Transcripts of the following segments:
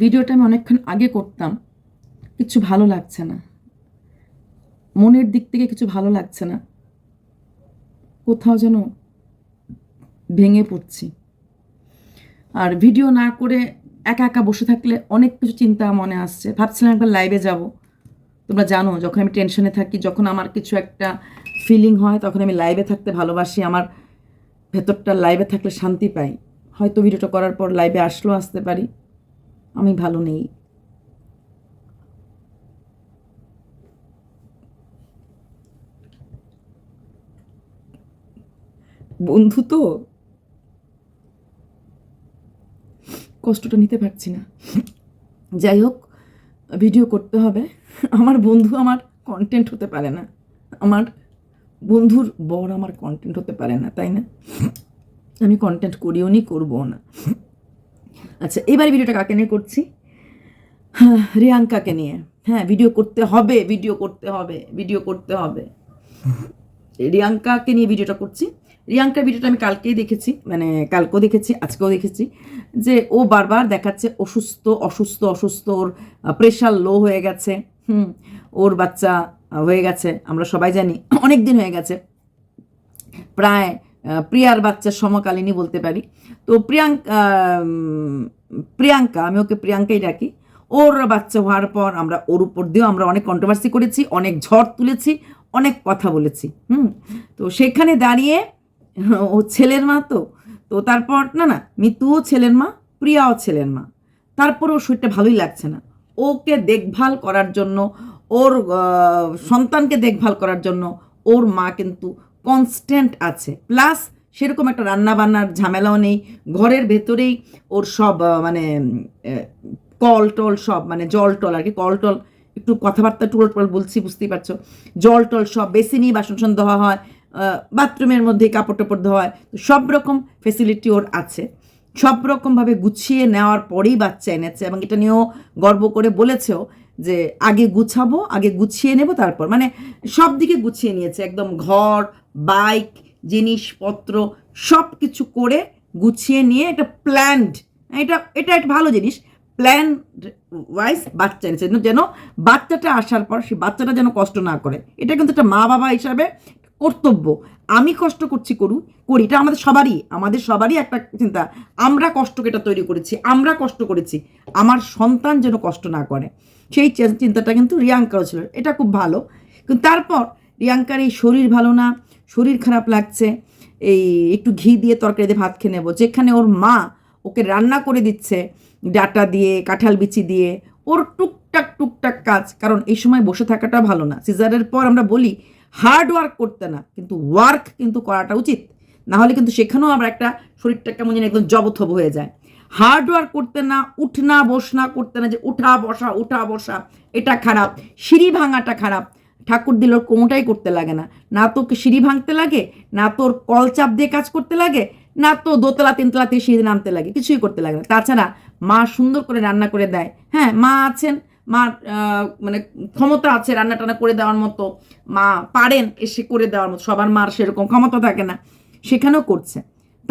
ভিডিওটা আমি অনেকক্ষণ আগে করতাম, কিছু ভালো লাগছে না। মনের দিক থেকে কিছু ভালো লাগছে না। কোথাও যেন ভেঙে পড়ছি। আর ভিডিও না করে একা একা বসে থাকলে অনেক কিছু চিন্তা মনে আসছে। ভাবছিলাম একবার লাইভে যাব। তোমরা জানো, যখন আমি টেনশনে থাকি, যখন আমার কিছু একটা ফিলিং হয়, তখন আমি লাইভে থাকতে ভালোবাসি। আমার ভেতরটা লাইভে থাকলে শান্তি পাই। হয়তো ভিডিওটা করার পর লাইভে আসলেও আসতে পারি। আমি ভালো নেই। বন্ধু তো? কষ্টটা নিতে পারছি না। যাই হোক ভিডিও করতে হবে। আমার বন্ধু আমার কন্টেন্ট হতে পারে না। আমার বন্ধুর বর আমার কন্টেন্ট হতে পারে না, তাই না? আমি কন্টেন্ট করিও নি করব না। আচ্ছা এবার ভিডিওটা কাকে নিয়ে করছি? হ্যাঁ রিয়াঙ্কাকে নিয়ে। হ্যাঁ ভিডিও করতে হবে, ভিডিও করতে হবে, ভিডিও করতে হবে। রিয়াঙ্কাকে নিয়ে ভিডিওটা করছি। রিয়াঙ্কার ভিডিওটা আমি কালকেই দেখেছি মানে কালকেও দেখেছি, আজকেও দেখেছি, যে ও বারবার দেখাচ্ছে অসুস্থ অসুস্থ অসুস্থ, ওর প্রেশার লো হয়ে গেছে, হুম, ওর বাচ্চা হয়ে গেছে, আমরা সবাই জানি অনেক দিন হয়ে গেছে। প্রায় প্রিয়ার বাচ্চার সমকালীনই বলতে পারি। তো প্রিয়াঙ্কা প্রিয়াঙ্কা, আমি ওকে প্রিয়াঙ্কাই ডাকি। ওর বাচ্চা হওয়ার পর আমরা ওর উপর দিয়েও আমরা অনেক কন্ট্রোভার্সি করেছি, অনেক ঝড় তুলেছি, অনেক কথা বলেছি, হুম? তো সেখানে দাঁড়িয়ে ও ছেলের মা তো তো তারপর না না, মিতুও ছেলের মা, প্রিয়াও ছেলের মা। তারপরে ওর শরীরটা ভালোই লাগছে না। ওকে দেখভাল করার জন্য, ওর সন্তানকে দেখভাল করার জন্য, ওর মা কিন্তু কনস্ট্যান্ট আছে। প্লাস সেরকম একটা রান্না বান্নার ঝামেলাও নেই। ঘরের ভেতরেই ওর সব মানে কল টল সব মানে জল টল আর কি, কল টল, একটু কথাবার্তা টুল টল বলছি, বুঝতেই পারছ। জল টল সব বাসন টাসন ধোয়া হয় বাথরুমের মধ্যে কাপড় টাপড় ধোয়া হয়। তো সব রকম ফেসিলিটি ওর আছে। সব রকমভাবে গুছিয়ে নেওয়ার পরেই বাচ্চা এনেছে এবং এটা নিয়েও গর্ব করে বলেছেও যে আগে গুছাবো, আগে গুছিয়ে নেব, তারপর মানে সব দিকে গুছিয়ে নিয়েছে। একদম ঘর বাইক, জিনিসপত্র সব কিছু করে গুছিয়ে নিয়ে এটা প্ল্যান্ড এটা এটা একটা ভালো জিনিস প্ল্যান ওয়াইজ বাচ্চা এনেছে যেন- যেন বাচ্চাটা আসার পর সেই বাচ্চাটা যেন কষ্ট না করে। এটা কিন্তু একটা মা বাবা হিসাবে কর্তব্য। আমি কষ্ট করছি, করু, করি, এটা আমাদের সবারই আমাদের সবারই একটা চিন্তা। আমরা কষ্টকে এটা তৈরি করেছি, আমরা কষ্ট করেছি, আমার সন্তান যেন কষ্ট না করে। সেই চিন্তাটা কিন্তু রিয়াঙ্কারও ছিল, এটা খুব ভালো। কিন্তু তারপর রিয়াঙ্কার এই শরীর ভালো না শরীর খারাপ লাগছে, এই একটু ঘি দিয়ে তরকারি দিয়ে ভাত খেয়ে নেব। যেখানে ওর মা ওকে রান্না করে দিচ্ছে, ডাটা দিয়ে, কাঁঠাল বিচি দিয়ে, ওর টুকটাক টুকটাক কাজ। কারণ এই সময় বসে থাকাটা ভালো না। সিজারের পর আমরা বলি হার্ড ওয়ার্ক করতে না। কিন্তু ওয়ার্ক কিন্তু করাটা উচিত। না হলে কিন্তু সেখানেও আমরা একটা শরীরটা কেমন যেন একদম জবথব হয়ে যায়। হার্ড ওয়ার্ক করতে না উঠনা বসনা করতে না যে উঠা, বসা উঠা, বসা, এটা খারাপ। সিঁড়ি ভাঙাটা খারাপ। ঠাকুর দিল ওর কোনোটাই করতে লাগে না। না তো ওকে সিঁড়ি ভাঙতে লাগে, না তোর কল চাপ দিয়ে কাজ করতে লাগে, না তো দোতলা, তিনতলা থেকে সিঁড়ি নামতে লাগে, কিছুই করতে লাগে না। তাছাড়া মা সুন্দর করে রান্না করে দেয়। হ্যাঁ মা আছেন, মা মানে ক্ষমতা আছে রান্না টান্না করে দেওয়ার মতো। মা পারেন এসে করে দেওয়ার মতো, সবার মার সেরকম ক্ষমতা থাকে না। সেখানেও করছে।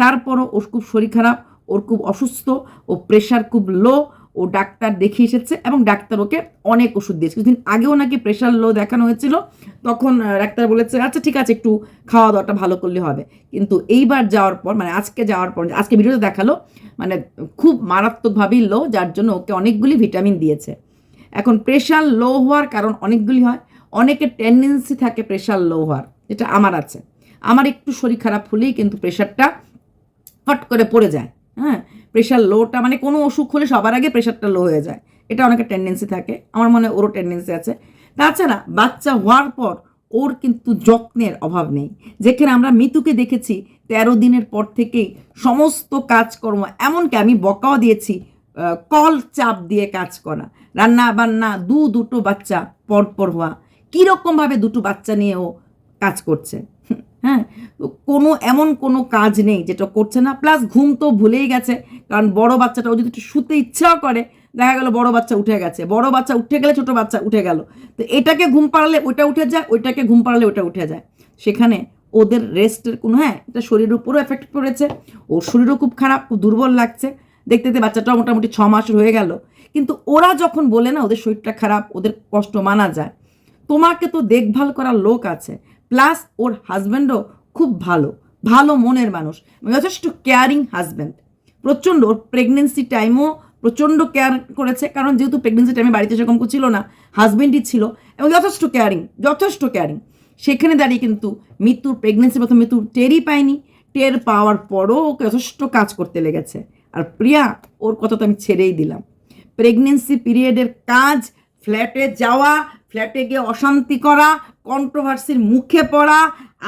তারপরও ওর খুব শরীর খারাপ, ওর খুব অসুস্থ, ও প্রেশার খুব লো ও ডাক্তার দেখিয়ে এসেছে এবং ডাক্তার ওকে অনেক ওষুধ দিয়েছে। কিছুদিন আগেও নাকি প্রেশার লো দেখানো হয়েছিল। তখন ডাক্তার বলেছে আচ্ছা ঠিক আছে, একটু খাওয়া দাওয়াটা ভালো করলে হবে। কিন্তু এইবার যাওয়ার পর মানে আজকে যাওয়ার পর, আজকে ভিডিওতে দেখাল মানে খুব মারাত্মকভাবেই লো যার জন্য ওকে অনেকগুলি ভিটামিন দিয়েছে। এখন প্রেশার লো হওয়ার কারণ অনেকগুলি হয়। অনেকের টেন্ডেন্সি থাকে প্রেশার লো হওয়ার, যেটা আমার আছে। আমার একটু শরীর খারাপ হলেই কিন্তু প্রেশারটা ফট করে পড়ে যায়। হ্যাঁ? প্রেশার লোটা মানে কোনো অসুখ হলে সবার আগে প্রেশারটা লো হয়ে যায়। এটা অনেকের টেন্ডেন্সি থাকে, আমার মনে হয় ওরও টেন্ডেন্সি আছে। তাছাড়া বাচ্চা হওয়ার পর ওর কিন্তু যত্নের অভাব নেই। যেখানে আমরা মিতুকে দেখেছি, তেরো দিনের পর থেকেই সমস্ত কাজকর্ম, এমনকি আমি বকাও দিয়েছি কল চাপ দিয়ে কাজ করা, রান্না বান্না দু দুটো বাচ্চা পরপর হওয়া, কীরকমভাবে দুটো বাচ্চা নিয়ে ও কাজ করছে। হ্যাঁ? কোনো এমন কোনো কাজ নেই যেটা করছে না। প্লাস ঘুম তো ভুলেই গেছে, কারণ বড় ও যদি একটু শুতে ইচ্ছাও করে, দেখা গেল বড় বাচ্চা উঠে গেছে। বড় বাচ্চা উঠে গেলে ছোট বাচ্চা উঠে গেল। তো এটাকে ঘুম পাড়ালে ওইটা উঠে যায়, ওইটাকে ঘুম পাড়ালে ওইটা উঠে যায়। সেখানে ওদের রেস্টের কোনো হ্যাঁ এটা শরীরের উপরও এফেক্ট পড়েছে। ওর শরীরও খুব খারাপ, খুব দুর্বল লাগছে। দেখতে দেখতে বাচ্চাটাও মোটামুটি ছ মাস হয়ে গেল। কিন্তু ওরা যখন বলে না, ওদের শরীরটা খারাপ, ওদের কষ্ট মানা যায়, তোমাকে তো দেখভাল করার লোক আছে। প্লাস ওর হাজব্যান্ডও খুব ভালো ভালো মনের মানুষ, যথেষ্ট কেয়ারিং হাজব্যান্ড প্রচণ্ড ওর প্রেগনেন্সি টাইমও প্রচণ্ড কেয়ার করেছে, কারণ যেহেতু প্রেগনেন্সি টাইমে বাড়িতে সেরকম কেউ ছিল না হাজব্যান্ডই ছিল এবং যথেষ্ট কেয়ারিং যথেষ্ট কেয়ারিং সেখানে দাঁড়িয়ে কিন্তু মৃত্যুর প্রেগনেন্সি প্রথম মৃত্যু টেরই পায়নি, টের পাওয়ার পরও ওকে যথেষ্ট কাজ করতে লেগেছে। আর প্রিয়া, ওর কথা তো আমি ছেড়েই দিলাম। প্রেগনেন্সি পিরিয়ডের কাজ ফ্ল্যাটে যাওয়া ফ্ল্যাটে গিয়ে অশান্তি করা কন্ট্রোভার্সির মুখে পড়া,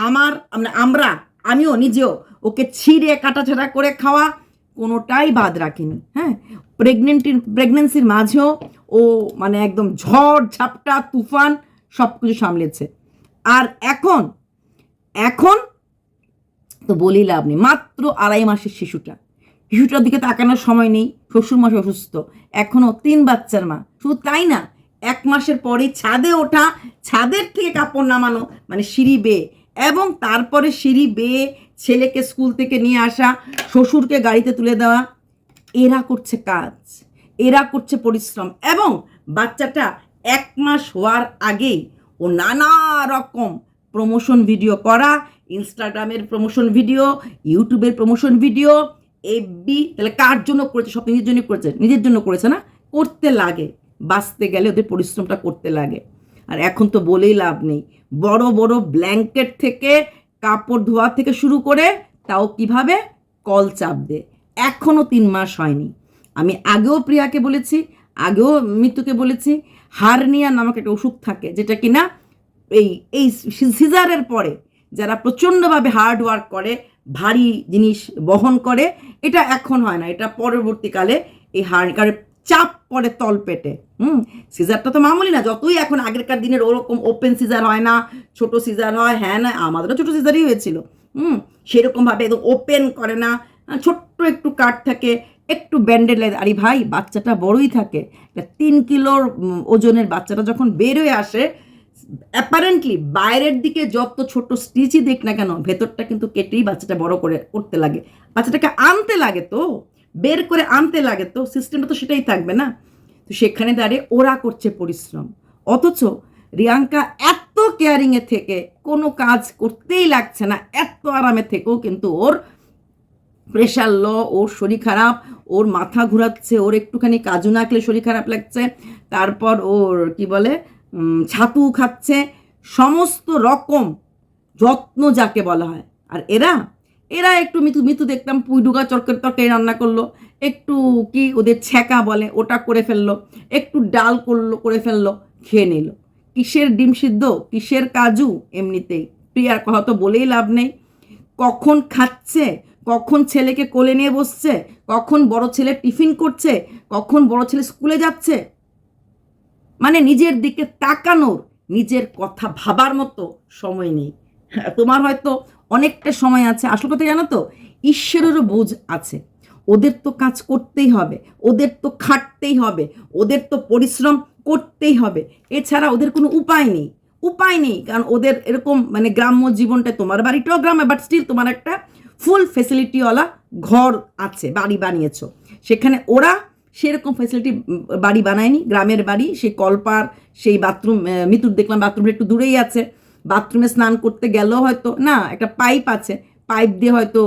আমার মানে আমরা, আমিও নিজেও ওকে ছিঁড়ে, কাটাছাড়া করে খাওয়া কোনোটাই বাদ রাখিনি হ্যাঁ? প্রেগনেন্টির প্রেগনেন্সির মাঝেও ও মানে একদম ঝড়, ঝাপটা, তুফান সব কিছু সামলেছে। আর এখন এখন তো বলি লাভ নেই, মাত্র আড়াই মাসের শিশুটা। শিশুটার দিকে তাকানোর সময় নেই শ্বশুর মাসে অসুস্থ এখনও তিন বাচ্চার মা, শুধু তাই না এক মাসের পরে ছাদে ওঠা, ছাদের থেকে কাপড় নামানো মানে সিঁড়ি বেয়ে এবং তারপরে সিঁড়ি বেয়ে ছেলেকে স্কুল থেকে নিয়ে আসা, শ্বশুরকে গাড়িতে তুলে দেওয়া। এরা করছে কাজ, এরা করছে পরিশ্রম। এবং বাচ্চাটা এক মাস হওয়ার আগেই ও নানা রকম প্রমোশন ভিডিও করা ইনস্টাগ্রামের প্রমোশন ভিডিও ইউটিউবের প্রমোশন ভিডিও এফবি তাহলে কার জন্য করেছে? সব নিজের জন্য করেছে, নিজের জন্য করেছে না? করতে লাগে। বাঁচতে গেলে ওদের পরিশ্রমটা করতে লাগে। আর এখন তো বলেই লাভ নেই। বড় বড় ব্ল্যাঙ্কেট থেকে, কাপড় ধোয়া থেকে শুরু করে তাও কীভাবে? কল চাপ দে। এখনও তিন মাস হয়নি। আমি আগেও প্রিয়াকে বলেছি, আগেও মৃত্যুকে বলেছি, হারনিয়া নামক একটা ওষুধ থাকে যেটা কি না এই এই সিজারের পরে যারা প্রচণ্ডভাবে হার্ড ওয়ার্ক করে, ভারী জিনিস বহন করে, এটা এখন হয় না। এটা পরবর্তীকালে এই হাড়কারের চাপ পড়ে তল পেটে, হুম? সিজারটা তো মামুলি না, যতই এখন আগেরকার দিনের ওরকম ওপেন সিজার হয় না, ছোট সিজার হয় হ্যাঁ না, আমাদেরও ছোট সিজারই হয়েছিল, হুম? সেরকমভাবে একদম ওপেন করে না ছোট্ট একটু কাট থাকে, একটু ব্যান্ডেড লাগে আরে ভাই, বাচ্চাটা বড়ই থাকে তিন কিলোর ওজনের বাচ্চাটা যখন বেরোয় আসে অ্যাপারেন্টলি বাইরের দিকে যত ছোট স্টিচই দেখ না কেন, ভেতরটা কিন্তু কেটেই বাচ্চাটা বড় করে করতে লাগে, বাচ্চাটাকে আনতে লাগে তো। বের করে আনতে লাগে তো সিস্টেমটা তো সেটাই থাকবে না। তো সেখানে দাঁড়িয়ে ওরা করছে পরিশ্রম। অথচ রিয়াঙ্কা এত কেয়ারিংয়ে থেকে কোনো কাজ করতেই লাগছে না, এত আরামে থেকেও কিন্তু ওর প্রেশার ল ওর শরীর খারাপ, ওর মাথা ঘোরাচ্ছে, ওর একটুখানি কাজু না নাকলে শরীর খারাপ লাগছে, তারপর ওর কি বলে ছাতু খাচ্ছে, সমস্ত রকম যত্ন যাকে বলা হয়। আর এরা এরা একটু মিতু মিতু দেখতাম পুই ডুগা চরকের তরকারি রান্না করল একটু কি ওদের ছ্যাঁকা বলে ওটা করে ফেলল একটু ডাল করল করে ফেলল খেয়ে নিল। কিসের ডিম সিদ্ধ কিসের কাজু? এমনিতেই। প্রিয়ার কথা তো বলেই লাভ নেই। কখন খাচ্ছে? কখন ছেলেকে কোলে নিয়ে বসছে? কখন বড় ছেলে টিফিন করছে? কখন বড় ছেলে স্কুলে যাচ্ছে? মানে নিজের দিকে তাকানোর নিজের কথা ভাবার মতো সময় নেই। হ্যাঁ, তোমার হয়তো অনেকটা সময় আছে। আসল কথা জানো তো? ঈশ্বরেরও বোঝ আছে। ওদের তো কাজ করতেই হবে। ওদের তো খাটতেই হবে। ওদের তো পরিশ্রম করতেই হবে। এছাড়া ওদের কোনো উপায় নেই। উপায় নেই, কারণ ওদের এরকম মানে গ্রাম্য জীবনটা তোমার বাড়িটাও গ্রামে বাট স্টিল তোমার একটা ফুল ফেসিলিটিওয়ালা ঘর আছে, বাড়ি বানিয়েছো। সেখানে ওরা সেরকম ফেসিলিটি বাড়ি বানায়নি। গ্রামের বাড়ি, সেই কলপার, সেই বাথরুম মৃত্যুর দেখলাম বাথরুমটা একটু দূরেই আছে। বাথরুমে স্নান করতে গেলেও হয়তো, না, একটা পাইপ আছে। পাইপ দিয়ে হয়তো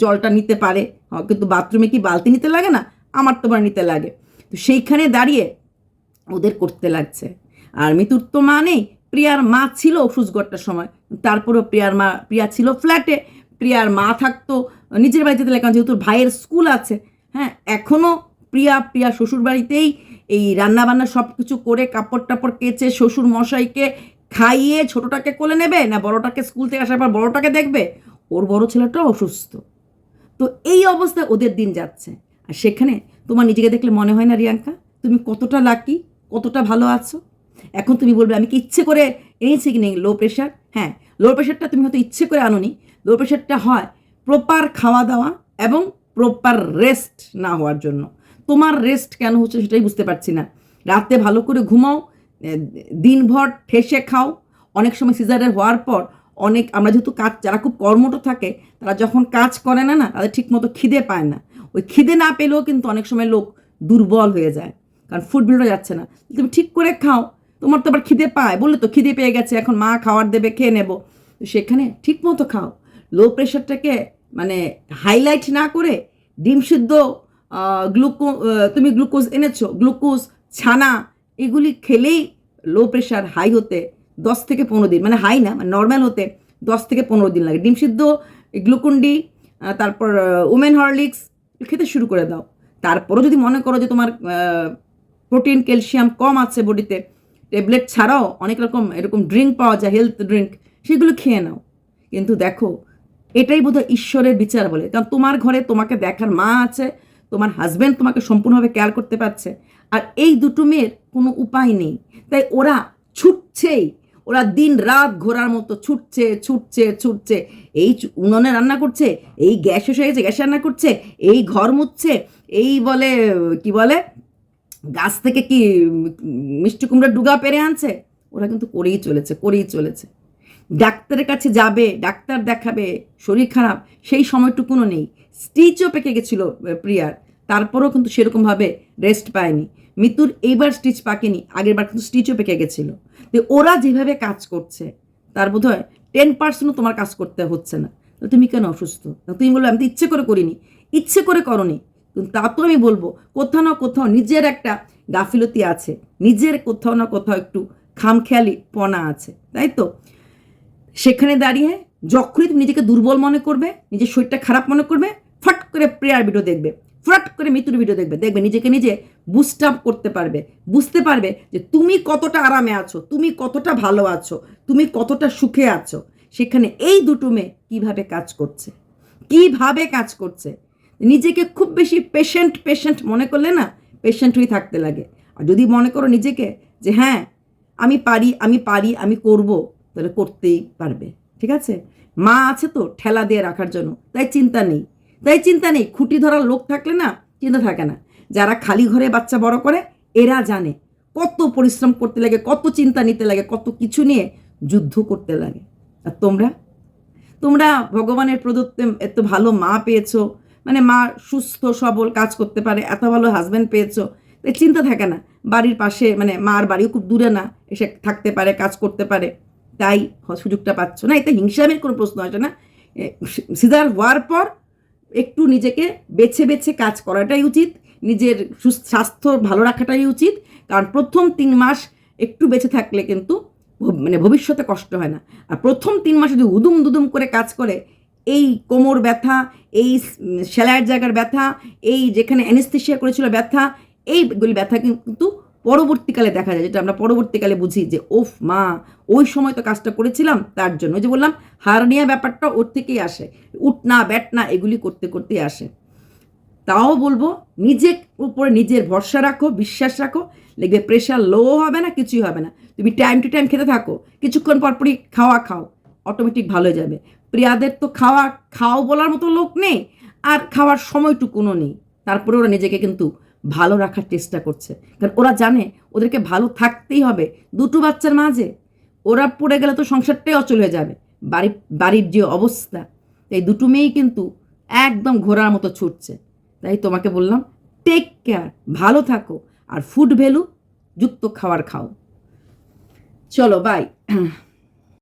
জলটা নিতে পারে। কিন্তু বাথরুমে কি বালতি নিতে লাগে না? আমার তোমার নিতে লাগে। তো সেইখানে দাঁড়িয়ে ওদের করতে লাগছে। আর মৃত্যুর তো মা নেই। প্রিয়ার মা ছিল অসুস্থগড়টার সময়। তারপরেও প্রিয়ার মা, প্রিয়া ছিল ফ্ল্যাটে। প্রিয়ার মা থাকতো নিজের বাড়িতে যেতে কারণ যেহেতু ভাইয়ের স্কুল আছে। হ্যাঁ এখনও প্রিয়া প্রিয়া শ্বশুর বাড়িতেই এই রান্না বান্না সব কিছু করে কাপড় টাপড় কেচে শ্বশুর মশাইকে খাইয়ে ছোটটাকে কোলে নেবে না বড়টাকে স্কুল থেকে আসার পর বড়টাকে দেখবে? ওর বড় ছেলেটা অসুস্থ। তো এই অবস্থায় ওদের দিন যাচ্ছে। আর সেখানে তোমার নিজেকে দেখলে মনে হয় না, রিয়াঙ্কা? তুমি কতটা লাকি কতটা ভালো আছো? এখন তুমি বলবে, আমি কি ইচ্ছে করে এনেছি কি নেই? লো প্রেশার হ্যাঁ লো প্রেশারটা তুমি হয়তো ইচ্ছে করে আনোনি। লো প্রেশারটা হয় প্রপার খাওয়া দাওয়া এবং প্রপার রেস্ট না হওয়ার জন্য। তোমার রেস্ট কেন হচ্ছে সেটাই বুঝতে পারছি না। রাতে ভালো করে ঘুমাও দিনভর ঠেসে খাও। অনেক সময় সিজারের হওয়ার পর অনেক, আমরা যেহেতু কাজ, যারা খুব কর্মঠ থাকে, তারা যখন কাজ করে না না, তাদের ঠিকমতো খিদে পায় না। ওই খিদে না পেলেও কিন্তু অনেক সময় লোক দুর্বল হয়ে যায়, কারণ ফুড বেরোনো যাচ্ছে না। তুমি ঠিক করে খাও, তোমার তো আবার খিদে পায়। বললে তো খিদে পেয়ে গেছে, এখন মা খাওয়ার দেবে, খেয়ে নেব। সেখানে ঠিক মতো খাও লো প্রেশারটাকে মানে হাইলাইট না করে ডিম সিদ্ধ গ্লুকো তুমি গ্লুকোজ এনেছো, গ্লুকোজ, ছানা এগুলি খেলেই লো প্রেশার হাই হতে দশ থেকে পনেরো দিন মানে হাই না মানে নর্মাল হতে দশ থেকে পনেরো দিন লাগে। ডিম সিদ্ধ গ্লুকন্ডি তারপর উমেন হরলিক্স খেতে শুরু করে দাও। তারপরও যদি মনে করো যে তোমার প্রোটিন ক্যালসিয়াম কম আছে বডিতে ট্যাবলেট ছাড়াও অনেক রকম, এরকম ড্রিঙ্ক পাওয়া যায় হেলথ ড্রিঙ্ক সেগুলো খেয়ে নাও। কিন্তু দেখো, এটাই বোধহয় ঈশ্বরের বিচার বলে। কারণ তোমার ঘরে তোমাকে দেখার মা আছে, তোমার হাজব্যান্ড তোমাকে সম্পূর্ণভাবে কেয়ার করতে পারছে। আর এই দুটো মেয়ের কোনো উপায় নেই। তাই ওরা ছুটছেই। ওরা দিন রাত ঘোরার মতো ছুটছে ছুটছে ছুটছে। এই উনুনে রান্না করছে, এই গ্যাস হয়ে গেছে, গ্যাসে রান্না করছে, এই ঘর মুছছে, এই বলে, কি বলে, গাছ থেকে কি মিষ্টি কুমড়ার ডুগা পেরে আনছে? ওরা কিন্তু করেই চলেছে করেই চলেছে। ডাক্তারের কাছে যাবে, ডাক্তার দেখাবে, শরীর খারাপ, সেই সময়টুকুনও নেই। স্টিচও পেকে গেছিল প্রিয়ার। তারপরেও কিন্তু সেরকমভাবে রেস্ট পায়নি। মৃত্যুর এইবার স্টিচ পাকেনি আগের বার কিন্তু স্টিচও পেকে গেছিল। তো ওরা যেভাবে কাজ করছে, তার বোধ হয় টেন পার্সেন্টও তোমার কাজ করতে হচ্ছে না। তুমি কেন অসুস্থ? তুমি বলল, আমি তো ইচ্ছে করে করিনি। ইচ্ছে করে করনি। কিন্তু তা তো আমি বলব, কোথাও না কোথাও নিজের একটা গাফিলতি আছে। নিজের কোথাও না কোথাও একটু খামখেয়ালি পনা আছে, তাই তো? সেখানে দাঁড়িয়ে যখনই তুমি নিজেকে দুর্বল মনে করবে, নিজের শরীরটা খারাপ মনে করবে, ফট করে প্রেয়ার ভিডিও দেখবে। ফট করে মৃত্যুর ভিডিও দেখবে। দেখবে নিজেকে নিজে বুস্ট আপ করতে পারবে। বুঝতে পারবে যে তুমি কতটা আরামে আছো, তুমি কতটা ভালো আছো, তুমি কতটা সুখে আছো। সেখানে এই দুটো মেয়ে কীভাবে কাজ করছে? কীভাবে কাজ করছে? নিজেকে খুব বেশি পেশেন্ট পেশেন্ট মনে করলে না পেশেন্ট হয়ে থাকতে লাগে। আর যদি মনে করো নিজেকে যে হ্যাঁ আমি পারি আমি পারি, আমি করব, তাহলে করতেই পারবে। ঠিক আছে? মা আছে তো ঠেলা দিয়ে রাখার জন্য, তাই চিন্তা নেই। তাই চিন্তা নেই, খুঁটি ধরার লোক থাকলে না চিন্তা থাকে না। যারা খালি ঘরে বাচ্চা বড় করে, এরা জানে কত পরিশ্রম করতে লাগে, কত চিন্তা নিতে লাগে, কত কিছু নিয়ে যুদ্ধ করতে লাগে। আর তোমরা? তোমরা ভগবানের প্রদত্ত এত ভালো মা পেয়েছ মানে মা সুস্থ, সবল কাজ করতে পারে, এত ভালো হাজব্যান্ড পেয়েছ, তাই চিন্তা থাকে না। বাড়ির পাশে মানে মার বাড়িও খুব দূরে না, এসে থাকতে পারে, কাজ করতে পারে, তাই সুযোগটা পাচ্ছ না। এতে হিংসামের কোনো প্রশ্ন আসে না। সিজার হওয়ার পর একটু নিজেকে বেছে বেছে কাজ করাটাই উচিত নিজের স্বাস্থ্য ভালো রাখাটাই উচিত কারণ প্রথম তিন মাস একটু বেঁচে থাকলে কিন্তু মানে ভবিষ্যতে কষ্ট হয় না। আর প্রথম তিন মাসে যদি উদুম দুদুম করে কাজ করে এই কোমর ব্যথা এই উম, সেলাইয়ের জায়গার ব্যথা এই যেখানে অ্যানেস্থেশিয়া করেছিল ব্যথা এইগুলি ব্যথা কিন্তু পরবর্তীকালে দেখা যায়, যেটা আমরা পরবর্তীকালে বুঝি যে, ওফ মা, ওই সময় তো কাজটা করেছিলাম, তার জন্য। ওই যে বললাম, হারনিয়া ব্যাপারটা ওর থেকেই আসে উঠ না ব্যাট না এগুলি করতে করতেই আসে। তাও বলব নিজের উপরে নিজের ভরসা রাখো, বিশ্বাস রাখো, দেখবে প্রেশার লো হবে না, কিছুই হবে না। তুমি টাইম টু টাইম খেতে থাকো, কিছুক্ষণ পরপরই খাওয়া খাও অটোমেটিক ভালো হয়ে যাবে। প্রিয়াদের তো খাওয়া, খাও বলার মতো লোক নেই, আর খাওয়ার সময়টুকুনও নেই। তারপরে ওরা নিজেকে কিন্তু ভালো রাখার চেষ্টা করছে। কারণ ওরা জানে ওদেরকে ভালো থাকতেই হবে। দুটো বাচ্চার মাঝে ওরা পড়ে গেলে তো সংসারটাই অচল হয়ে যাবে। বাড়ি, বাড়ির যে অবস্থা, এই দুটো মেয়েই কিন্তু একদম ঘোড়ার মতো ছুটছে। তাই তোমাকে বললাম টেক কেয়ার ভালো থাকো আর ফুড ভ্যালু যুক্ত খাবার খাও। চলো বাই